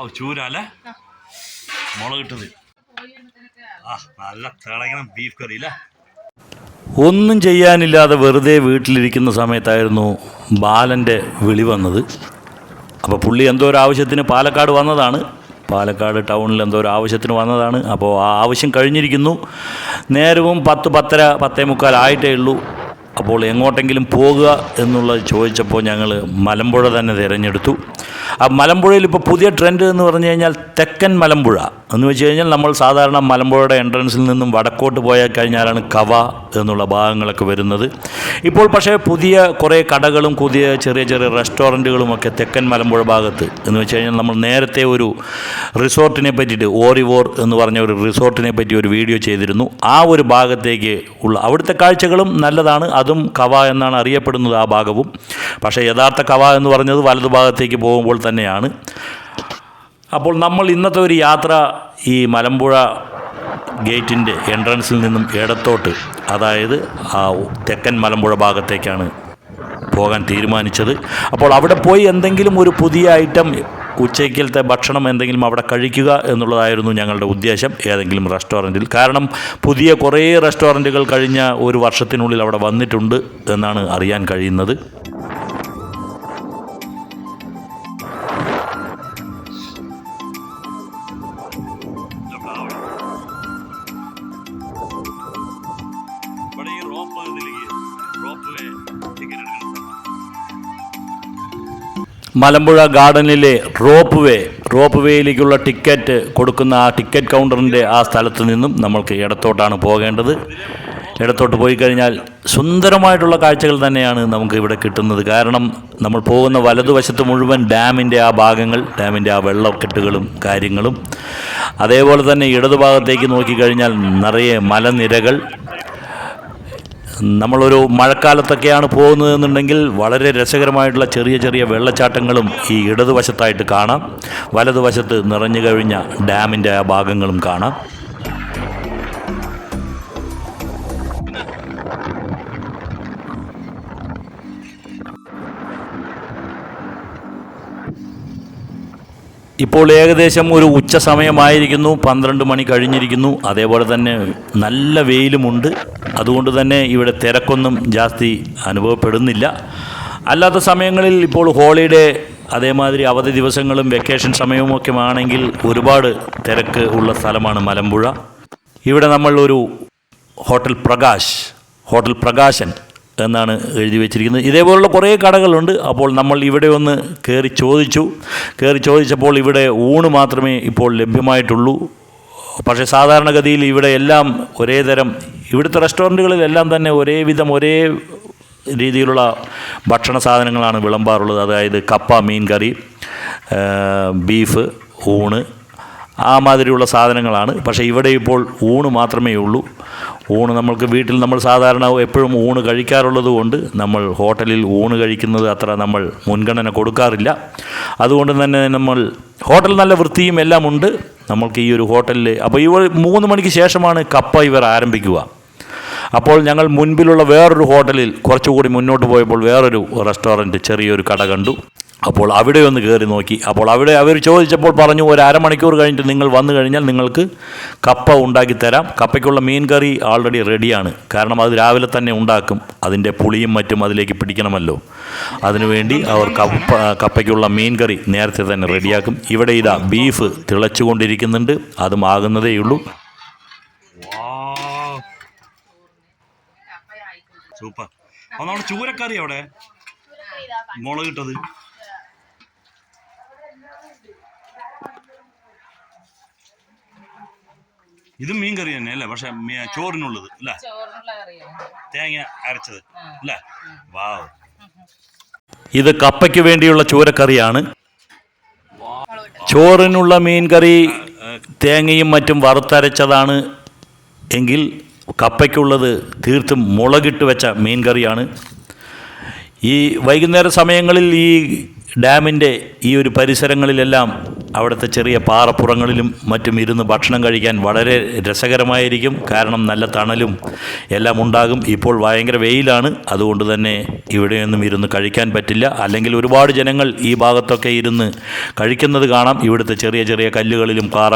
ഓ ചൂരല്ലേ? മുളകിട്ടത് ആ നല്ല തിളങ്ങണം ബീഫ് കറി അല്ലേ ഒന്നും ചെയ്യാനില്ലാതെ വെറുതെ വീട്ടിലിരിക്കുന്ന സമയത്തായിരുന്നു ബാലന്റെ വിളി വന്നത്. അപ്പോൾ പുള്ളി എന്തോ ഒരു ആവശ്യത്തിന് പാലക്കാട് വന്നതാണ്. പാലക്കാട് ടൗണിൽ എന്തോ ഒരു ആവശ്യത്തിന് വന്നതാണ്. അപ്പോൾ ആ ആവശ്യം കഴിഞ്ഞിരിക്കുന്നു. നേരവും പത്ത് പത്തര പത്തേ മുക്കാൽ ആയിട്ടേ ഉള്ളൂ. അപ്പോൾ എങ്ങോട്ടെങ്കിലും പോകുക എന്നുള്ളത് ചോദിച്ചപ്പോൾ ഞങ്ങൾ മലമ്പുഴ തന്നെ തിരഞ്ഞെടുത്തു. മലമ്പുഴയിൽ ഇപ്പോൾ പുതിയ ട്രെൻഡ് എന്ന് പറഞ്ഞു കഴിഞ്ഞാൽ തെക്കൻ മലമ്പുഴ. എന്ന് വെച്ച് കഴിഞ്ഞാൽ നമ്മൾ സാധാരണ മലമ്പുഴയുടെ എൻട്രൻസിൽ നിന്നും വടക്കോട്ട് പോയാൽ കഴിഞ്ഞാലാണ് കവ എന്നുള്ള ഭാഗങ്ങളൊക്കെ വരുന്നത്. ഇപ്പോൾ പക്ഷേ പുതിയ കുറേ കടകളും പുതിയ ചെറിയ ചെറിയ റെസ്റ്റോറന്റുകളും ഒക്കെ തെക്കൻ മലമ്പുഴ ഭാഗത്ത്. എന്ന് വെച്ച് കഴിഞ്ഞാൽ നമ്മൾ നേരത്തെ ഒരു റിസോർട്ടിനെ പറ്റിയിട്ട് ഓറിവോർ എന്ന് പറഞ്ഞ ഒരു റിസോർട്ടിനെ പറ്റി ഒരു വീഡിയോ ചെയ്തിരുന്നു. ആ ഒരു ഭാഗത്തേക്ക് ഉള്ള അവിടുത്തെ കാഴ്ചകളും നല്ലതാണ്. അതും കവ എന്നാണ് അറിയപ്പെടുന്നത് ആ ഭാഗവും. പക്ഷേ യഥാർത്ഥ കവ എന്ന് പറഞ്ഞത് വലതു ഭാഗത്തേക്ക് പോകുമ്പോൾ തന്നെയാണ്. അപ്പോൾ നമ്മൾ ഇന്നത്തെ ഒരു യാത്ര ഈ മലമ്പുഴ ഗേറ്റിന്റെ എൻട്രൻസിൽ നിന്നും ഇടത്തോട്ട് അതായത് ആ തെക്കൻ മലമ്പുഴ ഭാഗത്തേക്കാണ് പോകാൻ തീരുമാനിച്ചത്. അപ്പോൾ അവിടെ പോയി എന്തെങ്കിലും ഒരു പുതിയ ഐറ്റം ഉച്ചയ്ക്കലത്തെ ഭക്ഷണം എന്തെങ്കിലും അവിടെ കഴിക്കുക എന്നുള്ളതായിരുന്നു ഞങ്ങളുടെ ഉദ്ദേശം ഏതെങ്കിലും റെസ്റ്റോറന്റിൽ. കാരണം പുതിയ കുറേ റെസ്റ്റോറന്റുകൾ കഴിഞ്ഞ ഒരു വർഷത്തിനുള്ളിൽ അവിടെ വന്നിട്ടുണ്ട് എന്നാണ് അറിയാൻ കഴിയുന്നത്. മലമ്പുഴ ഗാർഡനിലെ റോപ്പ് വേ റോപ്പ് വേയിലേക്കുള്ള ടിക്കറ്റ് കൊടുക്കുന്ന ആ ടിക്കറ്റ് കൗണ്ടറിന്റെ ആ സ്ഥലത്ത് നിന്നും നമ്മൾക്ക് ഇടത്തോട്ടാണ് പോകേണ്ടത്. ഇടത്തോട്ട് പോയി കഴിഞ്ഞാൽ സുന്ദരമായിട്ടുള്ള കാഴ്ചകൾ തന്നെയാണ് നമുക്ക് ഇവിടെ കിട്ടുന്നത്. കാരണം നമ്മൾ പോകുന്ന വലതുവശത്ത് മുഴുവൻ ഡാമിന്റെ ആ ഭാഗങ്ങൾ ഡാമിന്റെ ആ വെള്ളക്കെട്ടുകളും കാര്യങ്ങളും. അതേപോലെ തന്നെ ഇടതുഭാഗത്തേക്ക് നോക്കിക്കഴിഞ്ഞാൽ നിറയെ മലനിരകൾ. നമ്മളൊരു മഴക്കാലത്തൊക്കെയാണ് പോകുന്നതെന്നുണ്ടെങ്കിൽ വളരെ രസകരമായിട്ടുള്ള ചെറിയ ചെറിയ വെള്ളച്ചാട്ടങ്ങളും ഈ ഇടതുവശത്തായിട്ട് കാണാം. വലതുവശത്ത് നിറഞ്ഞു കഴിഞ്ഞ ഡാമിന്റെ ആ ഭാഗങ്ങളും കാണാം. ഇപ്പോൾ ഏകദേശം ഒരു ഉച്ച സമയമായിരിക്കുന്നു. പന്ത്രണ്ട് മണി കഴിഞ്ഞിരിക്കുന്നു. അതേപോലെ തന്നെ നല്ല വെയിലുമുണ്ട്. അതുകൊണ്ട് തന്നെ ഇവിടെ തിരക്കൊന്നും ജാസ്തി അനുഭവപ്പെടുന്നില്ല. അല്ലാത്ത സമയങ്ങളിൽ ഇപ്പോൾ ഹോളിഡേ അതേമാതിരി അവധി ദിവസങ്ങളും വെക്കേഷൻ സമയവുമൊക്കെ ആണെങ്കിൽ ഒരുപാട് തിരക്ക് ഉള്ള സ്ഥലമാണ് മലമ്പുഴ. ഇവിടെ നമ്മൾ ഒരു ഹോട്ടൽ പ്രകാശ് ഹോട്ടൽ പ്രകാശൻ എന്നാണ് എഴുതി വെച്ചിരിക്കുന്നത്. ഇതേപോലുള്ള കുറേ കടകളുണ്ട്. അപ്പോൾ നമ്മൾ ഇവിടെ ഒന്ന് കയറി ചോദിച്ചു. കയറി ചോദിച്ചപ്പോൾ ഇവിടെ ഊണ് മാത്രമേ ഇപ്പോൾ ലഭ്യമായിട്ടുള്ളൂ. പക്ഷേ സാധാരണഗതിയിൽ ഇവിടെ എല്ലാം ഒരേ തരം ഇവിടുത്തെ റെസ്റ്റോറന്റുകളിലെല്ലാം തന്നെ ഒരേ വിധം ഒരേ രീതിയിലുള്ള ഭക്ഷണ സാധനങ്ങളാണ് വിളമ്പാറുള്ളത്. അതായത് കപ്പ മീൻ കറി ബീഫ് ഊണ് ആ മാതിരിയുള്ള സാധനങ്ങളാണ്. പക്ഷേ ഇവിടെ ഇപ്പോൾ ഊണ് മാത്രമേ ഉള്ളൂ. ഊണ് നമ്മൾക്ക് വീട്ടിൽ നമ്മൾ സാധാരണ എപ്പോഴും ഊണ് കഴിക്കാറുള്ളത് കൊണ്ട് നമ്മൾ ഹോട്ടലിൽ ഊണ് കഴിക്കുന്നത് അത്ര നമ്മൾ മുൻഗണന കൊടുക്കാറില്ല. അതുകൊണ്ട് തന്നെ നമ്മൾ ഹോട്ടൽ നല്ല വൃത്തിയും എല്ലാം ഉണ്ട്. നമ്മൾക്ക് ഈ ഒരു ഹോട്ടലിൽ അപ്പോൾ ഇവർ മൂന്ന് മണിക്ക് ശേഷമാണ് കപ്പ ഇവർ ആരംഭിക്കുക. അപ്പോൾ ഞങ്ങൾ മുൻപിലുള്ള വേറൊരു ഹോട്ടലിൽ കുറച്ചുകൂടി മുന്നോട്ട് പോയപ്പോൾ വേറൊരു റെസ്റ്റോറന്റ് ചെറിയൊരു കട കണ്ടു. അപ്പോൾ അവിടെ ഒന്ന് കയറി നോക്കി. അപ്പോൾ അവിടെ അവർ ചോദിച്ചപ്പോൾ പറഞ്ഞു ഒരു അരമണിക്കൂർ കഴിഞ്ഞിട്ട് നിങ്ങൾ വന്നു കഴിഞ്ഞാൽ നിങ്ങൾക്ക് കപ്പ ഉണ്ടാക്കി തരാം. കപ്പയ്ക്കുള്ള മീൻ കറി ആൾറെഡി റെഡിയാണ് കാരണം അത് രാവിലെ തന്നെ ഉണ്ടാക്കും. അതിന്റെ പുളിയും മറ്റും അതിലേക്ക് പിടിക്കണമല്ലോ. അതിനുവേണ്ടി അവർ കപ്പ കപ്പയ്ക്കുള്ള മീൻ കറി നേരത്തെ തന്നെ റെഡിയാക്കും ഇവിടെ ഇതാ ബീഫ് തിളച്ചുകൊണ്ടിരിക്കുന്നുണ്ട്. അതും ആകുന്നതേയുള്ളൂ സൂപ്പർ. ചൂരക്കറി അവിടെ മുളകിട്ടത് ഇത് മീൻ കറി തന്നെ അല്ലേ? പക്ഷെ ചോറിനുള്ളത് അല്ലേ? ചോറിനുള്ള കറിയോ തേങ്ങ അരച്ചത് അല്ലേ? വാവ്. ഇത് കപ്പയ്ക്ക് വേണ്ടിയുള്ള ചോരക്കറിയാണ്. ചോറിനുള്ള മീൻ കറി തേങ്ങയും മറ്റും വറുത്തരച്ചതാണ് എങ്കിൽ കപ്പയ്ക്കുള്ളത് തീർത്തും മുളകിട്ട് വെച്ച മീൻ കറിയാണ്. ഈ വൈകുന്നേര സമയങ്ങളിൽ ഈ ഡാമിന്റെ ഈ ഒരു പരിസരങ്ങളിലെല്ലാം അവിടുത്തെ ചെറിയ പാറപ്പുറങ്ങളിലും മറ്റും ഇരുന്ന് ഭക്ഷണം കഴിക്കാൻ വളരെ രസകരമായിരിക്കും. കാരണം നല്ല തണലും എല്ലാം ഉണ്ടാകും. ഇപ്പോൾ ഭയങ്കര വെയിലാണ്. അതുകൊണ്ട് തന്നെ ഇവിടെയൊന്നും ഇരുന്ന് കഴിക്കാൻ പറ്റില്ല. അല്ലെങ്കിൽ ഒരുപാട് ജനങ്ങൾ ഈ ഭാഗത്തൊക്കെ ഇരുന്ന് കഴിക്കുന്നത് കാണാം. ഇവിടുത്തെ ചെറിയ ചെറിയ കല്ലുകളിലും പാറ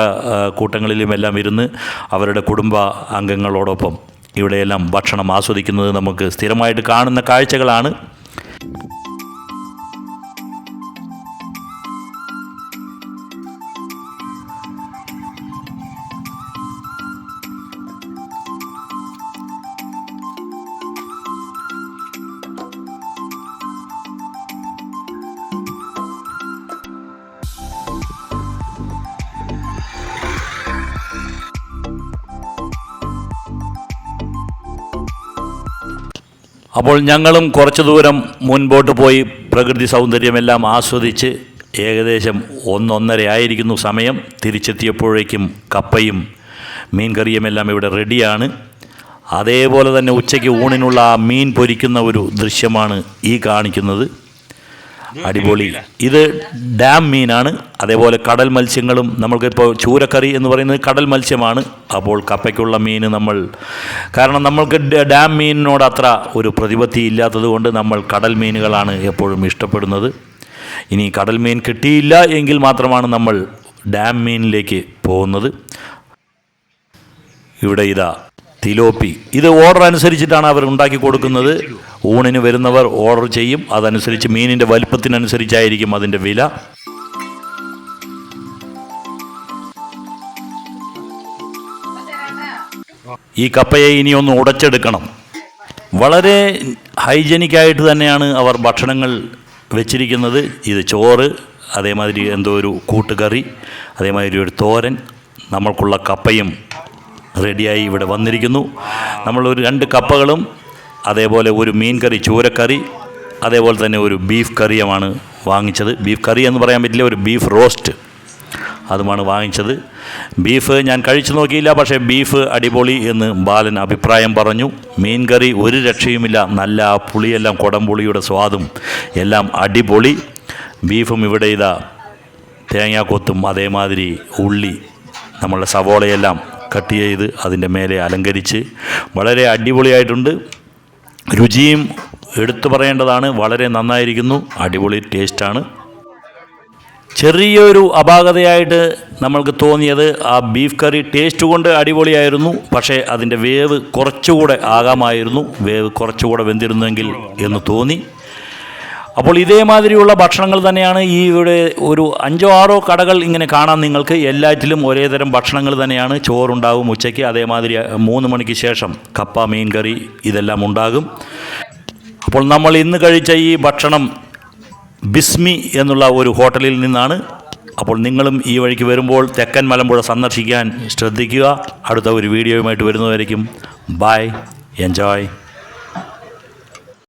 കൂട്ടങ്ങളിലും എല്ലാം ഇരുന്ന് അവരുടെ കുടുംബ അംഗങ്ങളോടൊപ്പം ഇവിടെയെല്ലാം ഭക്ഷണം ആസ്വദിക്കുന്നത് നമുക്ക് സ്ഥിരമായിട്ട് കാണുന്ന കാഴ്ചകളാണ്. അപ്പോൾ ഞങ്ങളും കുറച്ച് ദൂരം മുൻപോട്ട് പോയി പ്രകൃതി സൗന്ദര്യമെല്ലാം ആസ്വദിച്ച് ഏകദേശം ഒന്നൊന്നര ആയിരിക്കുന്നു സമയം. തിരിച്ചെത്തിയപ്പോഴേക്കും കപ്പയും മീൻകറിയുമെല്ലാം ഇവിടെ റെഡിയാണ്. അതേപോലെ തന്നെ ഉച്ചയ്ക്ക് ഊണിനുള്ള ആ മീൻ പൊരിക്കുന്ന ഒരു ദൃശ്യമാണ് ഈ കാണിക്കുന്നത്. അടിപൊളി. ഇത് ഡാം മീനാണ്. അതേപോലെ കടൽ മത്സ്യങ്ങളും നമ്മൾക്കിപ്പോൾ ചൂരക്കറി എന്ന് പറയുന്നത് കടൽ മത്സ്യമാണ്. അപ്പോൾ കപ്പയ്ക്കുള്ള മീൻ നമ്മൾ കാരണം നമ്മൾക്ക് ഡാം മീനിനോട് അത്ര ഒരു പ്രതിപത്തി ഇല്ലാത്തതുകൊണ്ട് നമ്മൾ കടൽ മീനുകളാണ് എപ്പോഴും ഇഷ്ടപ്പെടുന്നത്. ഇനി കടൽ മീൻ കിട്ടിയില്ല എങ്കിൽ മാത്രമാണ് നമ്മൾ ഡാം മീനിലേക്ക് പോകുന്നത്. ഇവിടെ ഇതാ തിലോപ്പി. ഇത് ഓർഡർ അനുസരിച്ചിട്ടാണ് അവർ ഉണ്ടാക്കി കൊടുക്കുന്നത്. ഊണിന് വരുന്നവർ ഓർഡർ ചെയ്യും. അതനുസരിച്ച് മീനിന്റെ വലിപ്പത്തിനനുസരിച്ചായിരിക്കും അതിന്റെ വില. ഈ കപ്പയെ ഇനി ഒന്ന് ഉടച്ചെടുക്കണം. വളരെ ഹൈജനിക്കായിട്ട് തന്നെയാണ് അവർ ഭക്ഷണങ്ങൾ വെച്ചിരിക്കുന്നത്. ഇത് ചോറ് അതേമാതിരി എന്തോ ഒരു കൂട്ടുകറി അതേമാതിരി ഒരു തോരൻ. നമ്മൾക്കുള്ള കപ്പയും റെഡിയായി ഇവിടെ വന്നിരിക്കുന്നു. നമ്മളൊരു രണ്ട് കപ്പകളും അതേപോലെ ഒരു മീൻ കറി ചൂരക്കറി അതേപോലെ തന്നെ ഒരു ബീഫ് കറിയുമാണ് വാങ്ങിച്ചത്. ബീഫ് കറി എന്ന് പറയാൻ പറ്റില്ല ഒരു ബീഫ് റോസ്റ്റ് അതുമാണ് വാങ്ങിച്ചത്. ബീഫ് ഞാൻ കഴിച്ചു നോക്കിയില്ല പക്ഷേ ബീഫ് അടിപൊളി എന്ന് ബാലൻ അഭിപ്രായം പറഞ്ഞു. മീൻ കറി ഒരു രക്ഷയുമില്ല നല്ല ആ പുളിയെല്ലാം കുടംപുളിയുടെ സ്വാദും എല്ലാം അടിപൊളി. ബീഫും ഇവിടെ ഇതാ തേങ്ങാക്കൊത്തും അതേമാതിരി ഉള്ളി നമ്മളുടെ സവോളയെല്ലാം കട്ട് ചെയ്ത് അതിന്റെ മേലെ അലങ്കരിച്ച് വളരെ അടിപൊളിയായിട്ടുണ്ട്. രുചിയും എടുത്തു പറയേണ്ടതാണ്. വളരെ നന്നായിരിക്കുന്നു. അടിപൊളി ടേസ്റ്റാണ്. ചെറിയൊരു അപാകതയായിട്ട് നമ്മൾക്ക് തോന്നിയത് ആ ബീഫ് കറി ടേസ്റ്റ് കൊണ്ട് അടിപൊളിയായിരുന്നു. പക്ഷേ അതിന്റെ വേവ് കുറച്ചുകൂടെ ആകാമായിരുന്നു. വേവ് കുറച്ചുകൂടെ വെന്തിരുന്നെങ്കിൽ എന്ന് തോന്നി. അപ്പോൾ ഇതേമാതിരിയുള്ള ഭക്ഷണങ്ങൾ തന്നെയാണ് ഈ ഇവിടെ ഒരു അഞ്ചോ ആറോ കടകൾ ഇങ്ങനെ കാണാം നിങ്ങൾക്ക് എല്ലാറ്റിലും ഒരേ തരം ഭക്ഷണങ്ങൾ തന്നെയാണ്. ചോറുണ്ടാവും ഉച്ചയ്ക്ക് അതേമാതിരി മൂന്ന് മണിക്ക് ശേഷം കപ്പ മീൻ കറി ഇതെല്ലാം ഉണ്ടാകും. അപ്പോൾ നമ്മൾ ഇന്ന് കഴിച്ച ഈ ഭക്ഷണം ബിസ്മി എന്നുള്ള ഒരു ഹോട്ടലിൽ നിന്നാണ്. അപ്പോൾ നിങ്ങളും ഈ വഴിക്ക് വരുമ്പോൾ തെക്കൻ മലമ്പുഴ സന്ദർശിക്കാൻ ശ്രദ്ധിക്കുക. അടുത്ത ഒരു വീഡിയോയുമായിട്ട് വരുന്നതായിരിക്കും ബായ് എൻജോയ്.